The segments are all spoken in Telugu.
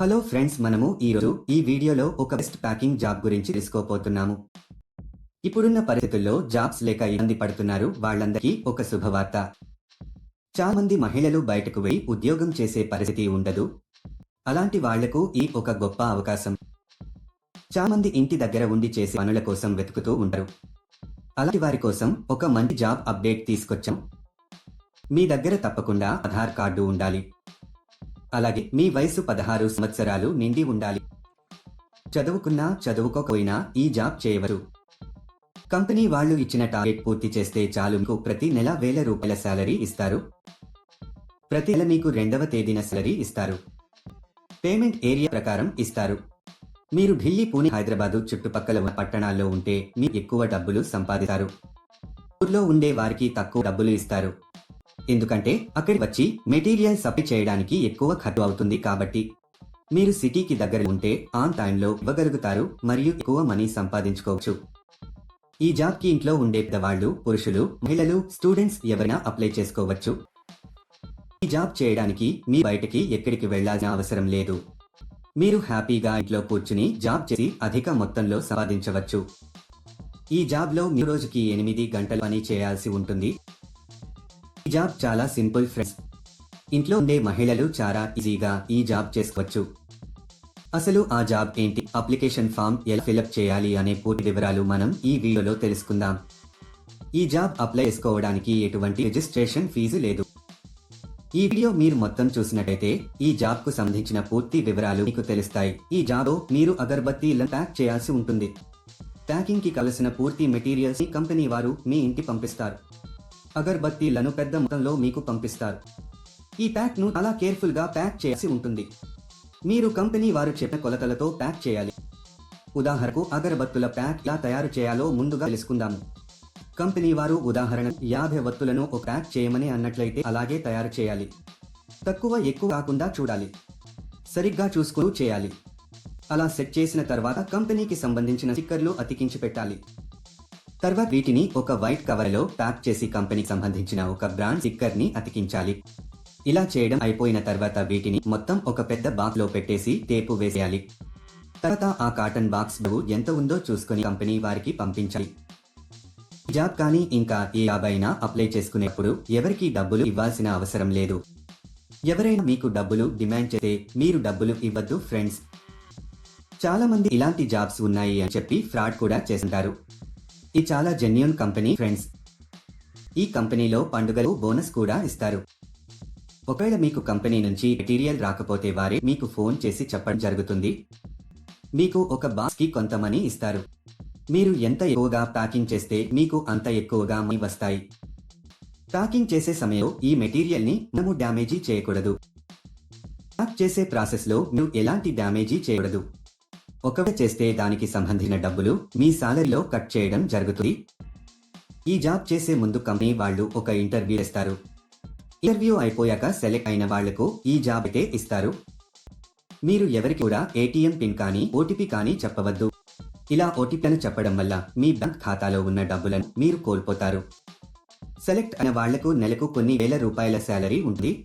హలో ఫ్రెండ్స్ మనము ఈరోజు ఈ వీడియోలో ఒక బెస్ట్ ప్యాకింగ్ జాబ్ గురించి తెలుసుకోపోతున్నాము ఇప్పుడున్న పరిస్థితుల్లో జాబ్స్ లేక ఇబ్బంది పడుతున్నారు వాళ్ళందరికీ ఒక శుభవార్త. చాలా మంది మహిళలు బయటకు వెళ్ళి ఉద్యోగం చేసే పరిస్థితి ఉండదు. అలాంటి వాళ్ళకు ఈ ఒక గొప్ప అవకాశం. చాలా మంది ఇంటి దగ్గర ఉండి చేసే పనుల కోసం వెతుకుతూ ఉంటారు. అలాంటి వారి కోసం ఒక మంచి జాబ్ అప్డేట్ తీసుకొచ్చాం. మీ దగ్గర తప్పకుండా ఆధార్ కార్డు ఉండాలి. అలాగే మీ వయసు పదహారు సంవత్సరాలు నిండి ఉండాలి. చదువుకున్నా చదువుకోకపోయినా ఈ జాబ్ చేయవరు కంపెనీ వాళ్ళు ఇచ్చిన టార్గెట్ పూర్తి చేస్తే చాలు. మీకు ప్రతి నెల వేల రూపాయల శాలరీ ఇస్తారు. ప్రతి నెల మీకు రెండవ తేదీన శాలరీ ఇస్తారు. పేమెంట్ ఏరియా ప్రకారం ఇస్తారు. మీరు ఢిల్లీ పూణే హైదరాబాదు చుట్టుపక్కల ఉన్న పట్టణాల్లో ఉంటే మీ ఎక్కువ డబ్బులు సంపాదిస్తారు. ఊర్లో ఉండే వారికి తక్కువ డబ్బులు ఇస్తారు. ఎందుకంటే అక్కడికి వచ్చి మెటీరియల్ సప్లై చేయడానికి ఎక్కువ ఖర్చు అవుతుంది కాబట్టి. మీరు సిటీకి దగ్గర ఉంటే ఆన్ టైంలో ఇవ్వగలుగుతారు మరియు ఎక్కువ మనీ సంపాదించుకోవచ్చు. ఈ జాబ్కి ఇంట్లో ఉండే పెద్దవాళ్ళు పురుషులు మహిళలు స్టూడెంట్స్ ఎవరైనా అప్లై చేసుకోవచ్చు. ఈ జాబ్ చేయడానికి మీ బయటకి ఎక్కడికి వెళ్ళాల్సిన అవసరం లేదు. మీరు హ్యాపీగా ఇంట్లో కూర్చుని జాబ్ చేసి అధిక మొత్తంలో సంపాదించవచ్చు. ఈ జాబ్లో మీ రోజుకి ఎనిమిది గంటలు పని చేయాల్సి ఉంటుంది. జాబ్ చాలా సింపుల్ ఫ్రెండ్స్. ఇంట్లో ఉండే మహిళలు చాలా ఈజీగా ఈ జాబ్ చేసుకోవచ్చు. అసలు ఆ జాబ్ ఏంటి? అప్లికేషన్ ఫామ్ ఎలా ఫిలప్ చేయాలి అనే పూర్తి వివరాలు మనం ఈ వీడియోలో తెలుసుకుందాం. ఈ జాబ్ అప్లై చేసుకోవడానికి ఎటువంటి రిజిస్ట్రేషన్ ఫీజు లేదు. ఈ వీడియో మీరు మొత్తం చూసినట్టయితే ఈ జాబ్కు సంబంధించిన పూర్తి వివరాలు మీకు తెలుస్తాయి. ఈ జాబ్ మీరు అగర్బత్తీలను ప్యాక్ చేయాల్సి ఉంటుంది. ప్యాకింగ్కి కావలసిన పూర్తి మెటీరియల్స్ని కంపెనీ వారు మీ ఇంటి పంపిస్తారు. అగర్బత్తీలను పెద్ద మొత్తంలో మీకు పంపిస్తారు. ఈ ప్యాక్ను చాలా కేర్ఫుల్గా ప్యాక్ చేయాల్సి ఉంటుంది. మీరు కంపెనీ వారు చెప్పిన కొలతలతో ప్యాక్ చేయాలి. ఉదాహరణకు అగరబత్తుల ప్యాక్ ఎలా తయారు చేయాలో ముందుగా తెలుసుకుందాము. కంపెనీ వారు ఉదాహరణ యాభై వత్తులను ఒక ప్యాక్ చేయమని అన్నట్లయితే అలాగే తయారు చేయాలి. తక్కువ ఎక్కువ కాకుండా చూడాలి. సరిగ్గా చూసుకుని చేయాలి. అలా సెట్ చేసిన తర్వాత కంపెనీకి సంబంధించిన స్టిక్కర్లు అతికించి పెట్టాలి. తర్వాత వీటిని ఒక వైట్ కవర్లో ప్యాక్ చేసి కంపెనీకి సంబంధించిన ఒక బ్రాండ్ స్టిక్కర్ని అతికించాలి. ఇలా చేయడం అయిపోయిన తర్వాత వీటిని మొత్తం ఒక పెద్ద బాక్స్లో పెట్టేసి టేపు వేసేయాలి. తర్వాత ఆ కాటన్ బాక్స్ ఎంత ఉందో చూసుకుని కంపెనీ వారికి పంపించాలి. జాబ్ కానీ ఇంకా ఏ జాబ్ అయినా అప్లై చేసుకునేప్పుడు ఎవరికి డబ్బులు ఇవ్వాల్సిన అవసరం లేదు. ఎవరైనా మీకు డబ్బులు డిమాండ్ చేస్తే మీరు డబ్బులు ఇవ్వద్దు ఫ్రెండ్స్. చాలా మంది ఇలాంటి జాబ్స్ ఉన్నాయి అని చెప్పి ఫ్రాడ్ కూడా చేస్తుంటారు. ఇది చాలా జెన్యున్ కంపెనీ ఫ్రెండ్స్ ఈ కంపెనీలో పండుగలు బోనస్ కూడా ఇస్తారు. ఒకవేళ మీకు కంపెనీ నుంచి మెటీరియల్ రాకపోతే వారే మీకు ఫోన్ చేసి చెప్పడం జరుగుతుంది. మీకు ఒక బాక్స్కి కొంత మనీ ఇస్తారు. మీరు ఎంత ఎక్కువగా ప్యాకింగ్ చేస్తే మీకు అంత ఎక్కువగా మనీ వస్తాయి. ప్యాకింగ్ చేసే సమయంలో ఈ మెటీరియల్ని మనము డ్యామేజీ చేయకూడదు. ప్యాక్ చేసే ప్రాసెస్లో మీరు ఎలాంటి డ్యామేజీ చేయకూడదు. ఒకవేళ చేస్తే దానికి సంబంధించిన డబ్బులు మీ సాలరీలో కట్ చేయడం జరుగుతుంది. ఈ జాబ్ చేసే ముందు కంపెనీ వాళ్ళు ఒక ఇంటర్వ్యూ ఇస్తారు. ఇంటర్వ్యూ అయిపోయాక సెలెక్ట్ అయిన వాళ్ళకు ఈ జాబ్ అయితే ఇస్తారు. మీరు ఎవరికి కూడా ఏటీఎం పిన్ కానీ ఓటీపీ కానీ చెప్పవద్దు. ఇలా ఓటీపీలను చెప్పడం వల్ల మీ బ్యాంక్ ఖాతాలో ఉన్న డబ్బులను మీరు కోల్పోతారు. సెలెక్ట్ అయిన వాళ్ళకు నెలకు కొన్ని వేల రూపాయల శాలరీ ఉంటుంది.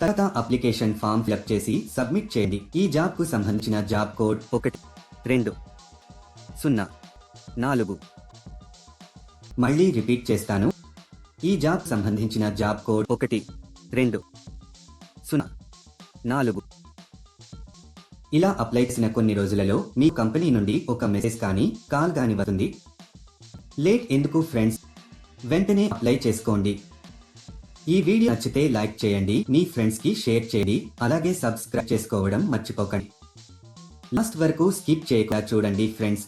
తర్వాత అప్లికేషన్ ఫామ్ ఫిలప్ చేసి సబ్మిట్ చేయండి. ఈ జాబ్కు సంబంధించిన జాబ్ కోడ్ ఒకటి రెండు సున్నా నాలుగు. మళ్ళీ రిపీట్ చేస్తాను. ఈ జాబ్ సంబంధించిన జాబ్ కోడ్ ఒకటి రెండు సున్నా నాలుగు. ఇలా అప్లై చేసిన కొన్ని రోజులలో మీ కంపెనీ నుండి ఒక మెసేజ్ కానీ కాల్ కానీ వస్తుంది లేట్ ఎందుకు ఫ్రెండ్స్? వెంటనే అప్లై చేసుకోండి. ఈ వీడియో నచ్చితే లైక్ చేయండి మీ ఫ్రెండ్స్కి షేర్ చేయండి అలాగే సబ్స్క్రైబ్ చేసుకోవడం మర్చిపోకండి. లాస్ట్ వరకు స్కిప్ చేయకుండా చూడండి ఫ్రెండ్స్.